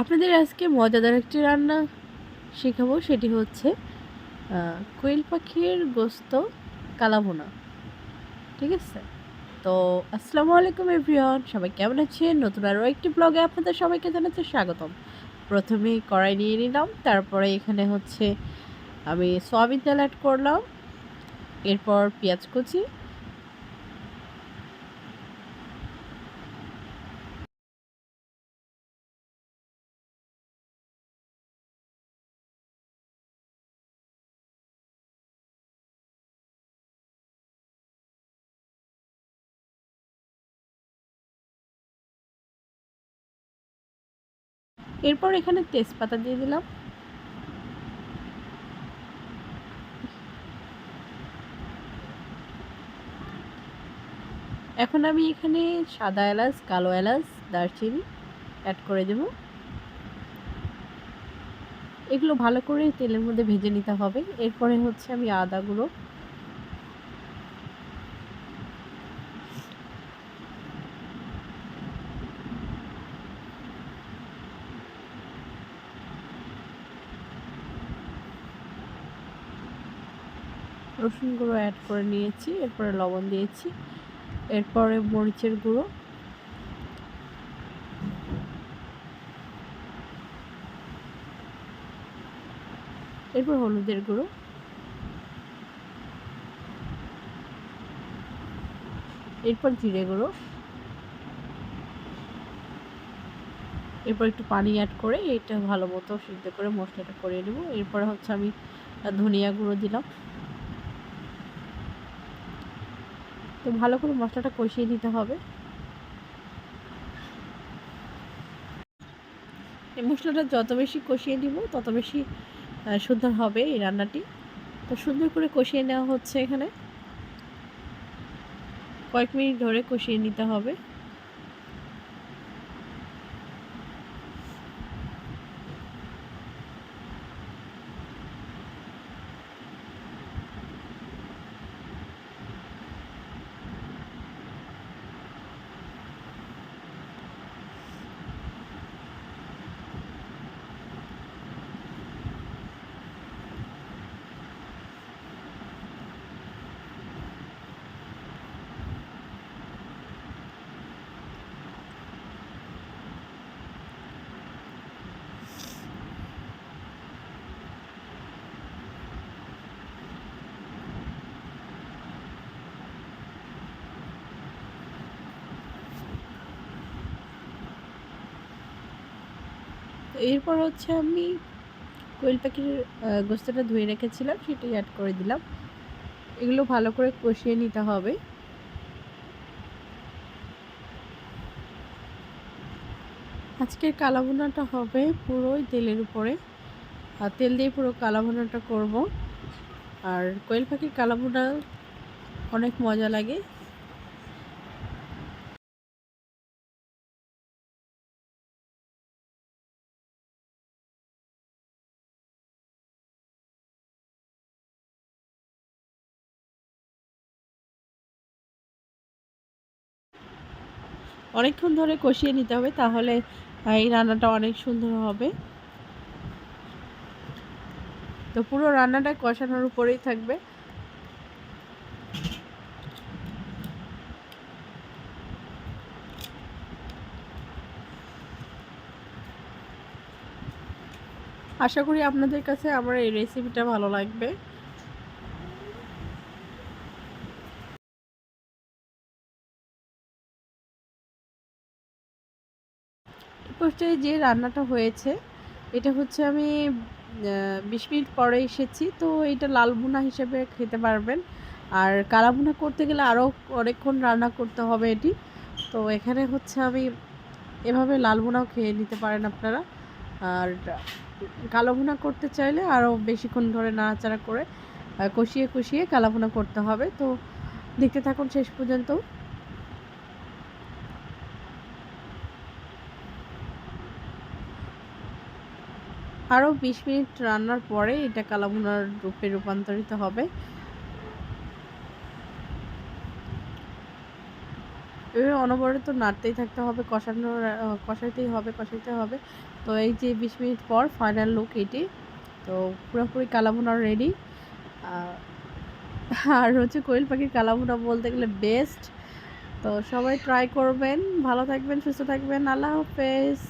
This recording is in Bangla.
আপনাদের আজকে মজাদার একটি রান্না শেখাবো, সেটি হচ্ছে কোয়েল পাখির গোস্ত কালাভুনা। ঠিক আছে? তো, আসসালামু আলাইকুম এভরিওয়ান, সবাই কেমন আছেন? নতুন আরও একটি ব্লগে আপনাদের সবাইকে জানাচ্ছি স্বাগতম। প্রথমে কড়াই নিয়ে নিলাম, তারপরে এখানে হচ্ছে আমি সয়াবিন তেল অ্যাড করলাম, এরপর পেঁয়াজ কুচি এরপর এখানে তেজপাতা দিয়ে দিলাম। এখন আমি এখানে সাদা এলাচ, কালো এলাচ, দারচিনি অ্যাড করে দেব। এগুলো ভালো করে তেলের মধ্যে ভেজে নিতে হবে। এরপরে হচ্ছে আমি আদাগুলো রসুন গুঁড়ো অ্যাড করে নিয়েছি, এরপরে লবণ দিয়েছি, এরপরে মরিচের গুঁড়ো। এরপর হলুদের গুঁড়ো। এরপর জিরে গুঁড়ো। এরপর একটু পানি অ্যাড করে এটা ভালো মতো সিদ্ধ করে মশলাটা করে নেব। এরপরে হচ্ছে আমি ধনিয়া গুঁড়ো দিলাম। তো ভালো করে মশলাটা কষিয়ে নিতে হবে। এই মশলাটা যত বেশি কষিয়ে নিব, তত বেশি সুন্দর হবে এই রান্নাটি। তো সুন্দর করে কষিয়ে নেওয়া হচ্ছে এখানে। কয়েক মিনিট ধরে কষিয়ে নিতে হবে। এরপর হচ্ছে আমি কোয়েল পাখির গোস্তটা ধুয়ে রেখেছিলাম, সেটাই অ্যাড করে দিলাম। এগুলো ভালো করে কষিয়ে নিতে হবে। আজকের কালাভুনাটা হবে পুরোই তেলের উপরে। আর তেল দিয়ে পুরো কালাভুনাটা করব। আর কোয়েল পাখির কালাভুনা অনেক মজা লাগে। অনেকক্ষণ ধরে কষিয়ে নিতে হবে, তাহলে এই রান্নাটা অনেক সুন্দর হবে। তো পুরো রান্নাটা কষানোর উপরেই থাকবে। আশা করি আপনাদের কাছে আমার এই রেসিপিটা ভালো লাগবে। পর্যায়ে যে রান্নাটা হয়েছে, এটা হচ্ছে আমি বিশ মিনিট পরে এসেছি, তো এটা লাল ভুনা হিসেবে খেতে পারবেন। আর কালা ভুনা করতে গেলে আরও অনেকক্ষণ রান্না করতে হবে এটি। তো এখানে হচ্ছে আমি এভাবে লাল ভুনাও খেয়ে নিতে পারেন আপনারা। আর কালো ভুনা করতে চাইলে আরও বেশিক্ষণ ধরে নাড়াচাড়া করে কষিয়ে কষিয়ে কালা ভুনা করতে হবে। তো দেখতে থাকুন শেষ পর্যন্ত। আরও বিশ মিনিট রান্নার পরে এটা কালাভুনার রূপে রূপান্তরিত হবে। এভাবে অনবরত নাড়তেই থাকতে হবে, কষানো, কষাইতেই হবে, কষাইতে হবে। তো এই যে ২০ মিনিট পর ফাইনাল লুক এটি, তো পুরোপুরি কালাভুনা রেডি আর হচ্ছে কোয়েল পাখির কালাভুনা বলতে গেলে বেস্ট তো সবাই ট্রাই করবেন, ভালো থাকবেন, সুস্থ থাকবেন, আল্লাহ হাফেজ।